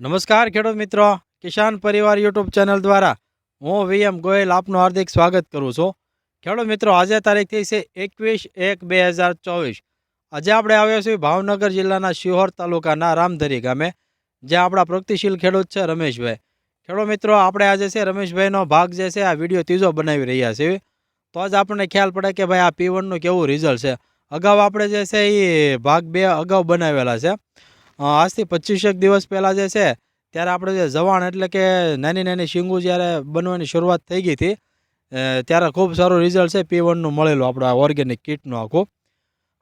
નમસ્કાર ખેડૂત મિત્રો. કિસાન પરિવાર યુટ્યુબ ચેનલ દ્વારા હું વીએમ ગોયલ આપનું હાર્દિક સ્વાગત કરું છું. ખેડૂત મિત્રો, આજે તારીખ થઈ છે એકવીસ એક બે હજાર ચોવીસ. આજે આપણે આવ્યા છીએ ભાવનગર જિલ્લાના શિહોર તાલુકાના રામધરી ગામે, જ્યાં આપણા પ્રગતિશીલ ખેડૂત છે રમેશભાઈ. ખેડૂત મિત્રો, આપણે આજે છે રમેશભાઈનો ભાગ જે છે, આ વીડિયો ત્રીજો બનાવી રહ્યા છીએ. તો જ આપણને ખ્યાલ પડે કે ભાઈ આ પીવનનું કેવું રિઝલ્ટ છે. અગાઉ આપણે જે છે એ ભાગ બે અગાઉ બનાવેલા છે. આજથી પચીસેક દિવસ પહેલાં જે છે ત્યારે આપણે જે જવાણ એટલે કે નાની નાની શીંગું જ્યારે બનવાની શરૂઆત થઈ ગઈ હતી ત્યારે ખૂબ સારું રિઝલ્ટ છે પી વનનું મળેલું આપણે આ ઓર્ગેનિક કીટનું આખું.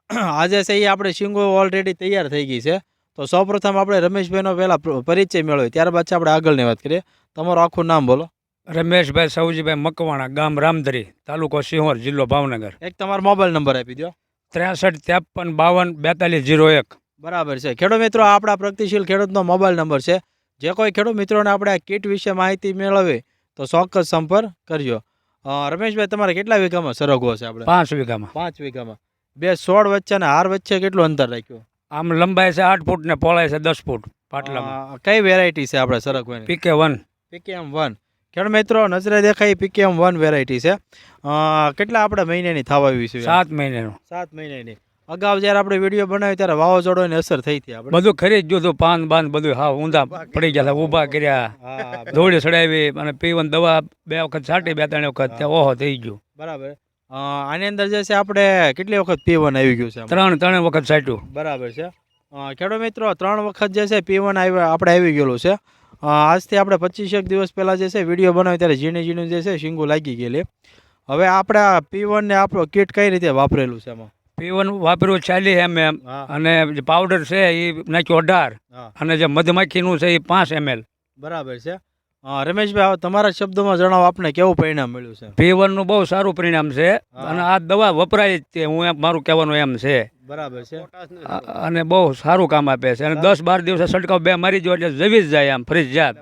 આજે છે એ આપણે શીંગો ઓલરેડી તૈયાર થઈ ગઈ છે. તો સૌપ્રથમ આપણે રમેશભાઈનો પહેલાં પરિચય મેળવ્યો ત્યારબાદ છે આપણે આગળની વાત કરીએ. તમારું આખું નામ બોલો. રમેશભાઈ સૌજીભાઈ મકવાણા ગામ રામધરી તાલુકો સિંહોર જિલ્લો ભાવનગર. એક તમારો મોબાઈલ નંબર આપી દો ત્રેસઠ ત્રેપન બાવન બેતાલીસ જીરો એક. બરાબર છે. ખેડૂત મિત્રો આપણા પ્રગતિશીલ ખેડૂતનો મોબાઈલ નંબર છે. જે કોઈ ખેડૂત મિત્રોને આપણે આ કીટ વિશે માહિતી મેળવવી તો ચોક્કસ સંપર્ક કરજો. રમેશભાઈ તમારે કેટલા વીઘામાં સરગવો છે આપણે? પાંચ વીઘામાં. પાંચ વીઘામાં. બે સોળ વચ્ચે અને હાર વચ્ચે કેટલું અંતર રાખ્યું? આમ લંબાઈ છે આઠ ફૂટ ને પહોળાઈ છે દસ ફૂટ પાટલામાં. કઈ વેરાયટી છે આપણે સરગવાની પીકે વન પીકેએમ વન. ખેડૂત મિત્રો નજરે દેખાય પીકેએમ વન વેરાયટી છે. કેટલા આપણે મહિનાની થવા આવી છે સાત મહિનાનું. સાત મહિનાની. અગાઉ જ્યારે આપણે વીડિયો બનાવ્યો ત્યારે વાવાઝોડોની અસર થઈ હતી આપણે. બધું ખરી જ જોતું પાન બાન બધું હા ઊંધા પડી ગયા ઊભા કર્યા. ધોળી ચડાવી અને પીવન દવા બે વખત છાંટી બે ત્રણ વખત ઓહો થઈ ગયું. બરાબર. આની અંદર જે છે આપણે કેટલી વખત પીવન આવી ગયું છે ત્રણ ત્રણ વખત છાંટ્યું બરાબર છે. ખેડો ખેડૂત મિત્રો ત્રણ વખત જે છે પીવન આપણે આવી ગયેલું છે. આજથી આપણે પચીસેક દિવસ પહેલાં જે છે વીડિયો બનાવ્યો ત્યારે ઝીણી ઝીણું જે છે શીંગું લાગી ગયેલી. હવે આપણે આ પીવન આપણો કીટ કઈ રીતે વાપરેલું છે એમાં પીવન વાપર્યું ચાલી એમ એમ. અને જે પાવડર છે એ નાખ્યો અઢાર. અને જે મધમાખીનું છે એ પાંચ એમએલ બરાબર છે. રમેશભાઈ તમારા શબ્દોમાં જણાવો આપને કેવું પરિણામ મળ્યું છે? પીવન બહુ સારું પરિણામ છે. અને આ દવા વપરાય જ તે હું એમ મારું કહેવાનું એમ છે. બરાબર છે. અને બહુ સારું કામ આપે છે. અને દસ બાર દિવસે છંટકાવ બે મારી જો એટલે જવી જ જાય આમ ફ્રીજ જાત.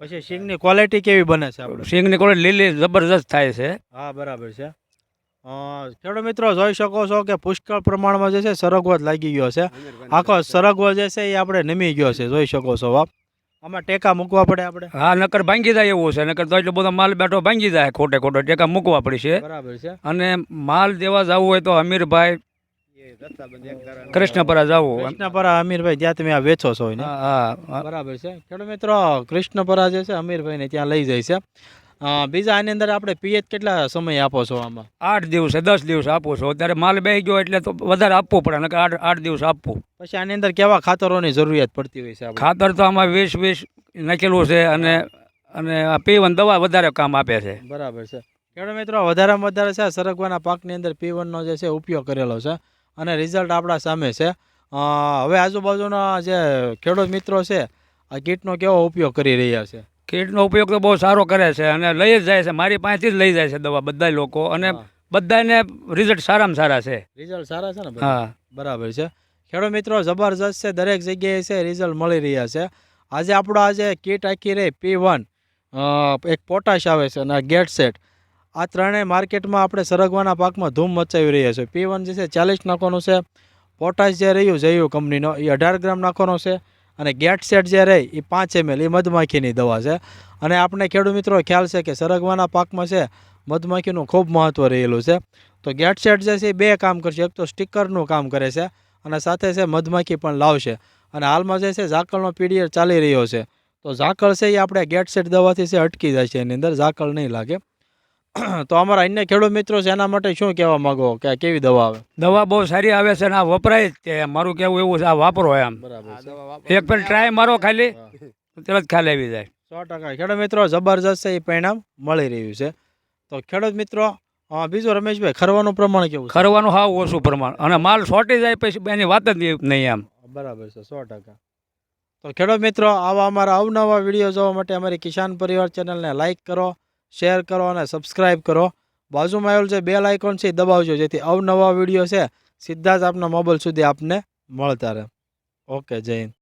પછી સિંગની ક્વોલિટી કેવી બને છે આપણે? સિંગની ક્વોલિટી લીલી જબરજસ્ત થાય છે. હા બરાબર છે. ખેડૂત મિત્રો જોઈ શકો છો કે પુષ્કળ પ્રમાણમાં જે છે સરગવો લાગી ગયો છે. આખો સરગવો જે છે એ આપણે નમી ગયો છે. જોઈ શકો છો આપ. આમાં ટેકા મૂકવા પડે આપણે. હા નકર ભાંગી જાય એવું છે. નકર તો એટલો બધો માલ બેઠો ભાંગી જાય. ખોટે ખોટો ટેકા મૂકવા પડશે બરાબર છે. અને માલ દેવા જવું હોય તો અમીરભાઈ કૃષ્ણપરા જવું કૃષ્ણપરા અમીરભાઈ ત્યાં તમે આ વેચો છો હા બરાબર છે. ખેડૂત મિત્રો કૃષ્ણપરા જે છે અમીરભાઈ ને ત્યાં લઈ જાય છે. બીજા આની અંદર આપણે પીએચ કેટલા સમય આપો છો આમાં? આઠ દિવસે દસ દિવસ આપો છો. અત્યારે માલ બે ગયો એટલે તો વધારે આપવું પડે નકર આઠ આઠ દિવસ આપવું. પછી આની અંદર કેવા ખાતરોની જરૂરિયાત પડતી હોય છે ખાતર તો આમાં વીસ વીસ નાખેલું છે અને અને આ પીવન દવા વધારે કામ આપે છે. બરાબર છે. ખેડૂત મિત્રો વધારેમાં વધારે છે સરગવાના પાકની અંદર પીવનનો જે છે ઉપયોગ કરેલો છે અને રિઝલ્ટ આપણા સામે છે. હવે આજુબાજુના જે ખેડૂત મિત્રો છે આ કીટનો કેવો ઉપયોગ કરી રહ્યા છે? કીટનો ઉપયોગ તો બહુ સારો કરે છે અને લઈ જ જાય છે. મારી પાસેથી જ લઈ જાય છે દવા બધા લોકો અને બધાને રિઝલ્ટ સારામાં સારા છે. રિઝલ્ટ સારા છે ને હા. બરાબર છે. ખેડૂત મિત્રો જબરજસ્ત છે. દરેક જગ્યાએ છે રિઝલ્ટ મળી રહ્યા છે. આજે આપણો આજે કીટ આખી રહી. પી વન એક પોટાશ આવે છે અને આ ગેટ સેટ આ ત્રણેય માર્કેટમાં આપણે સરગવાના પાકમાં ધૂમ મચાવી રહ્યા છે. પી વન જે છે ચાલીસ નાખવાનું છે. પોટાશ જે રહ્યું જયું કંપનીનો એ અઢાર ગ્રામ નાખવાનો છે. અને ગેટ સેટ જે રહે એ પાંચ એમએલ એ મધમાખીની દવા છે. અને આપણે ખેડૂત મિત્રો, ખ્યાલ છે કે સરગવાના પાકમાં છે, મધમાખીનું ખૂબ મહત્ત્વ રહેલું છે. તો ગેટ સેટ જે છે એ બે કામ કરશે. એક તો સ્ટીકરનું કામ કરે છે અને સાથે છે મધમાખી પણ લાવશે. અને હાલમાં જે છે, ઝાકળનો પીડિયર ચાલી રહ્યો છે. તો ઝાકળ છે એ આપણે ગેટ સેટ દવાથી છે, અટકી જાય છે. એની અંદર ઝાકળ નહીં લાગે. તો અમારા અન્ય ખેડૂત મિત્રો છે એના માટે શું કહેવા માંગો? કે કેવી દવા આવે? દવા બહુ સારી આવે છે અને આ વપરાય જ તે. મારું કેવું એવું છે આ વાપરો એમ. એક પણ ટ્રાય મારો ખાલી તરત ખાલી આવી જાય. સો ટકા. ખેડૂત મિત્રો જબરજસ્ત છે એ પરિણામ મળી રહ્યું છે. તો ખેડૂત મિત્રો હા બીજું રમેશભાઈ ખરવાનું પ્રમાણ કેવું ખરવાનું હાવ ઓછું પ્રમાણ. અને માલ શોર્ટેજ જાય પછી એની વાત જ નહીં એમ. બરાબર છે સો ટકા. તો ખેડૂત મિત્રો આવા અમારા અવનવા વીડિયો જોવા માટે અમારી કિસાન પરિવાર ચેનલને લાઇક કરો શેર કરો અને સબસ્ક્રાઇબ કરો. બાજુમાં આવેલું જે બેલ આઇકોન છે દબાવજો, જેથી અવનવા વીડિયો છે સીધા જ આપના મોબાઈલ સુધી આપને મળતા રહે. ઓકે જય હિન્દ.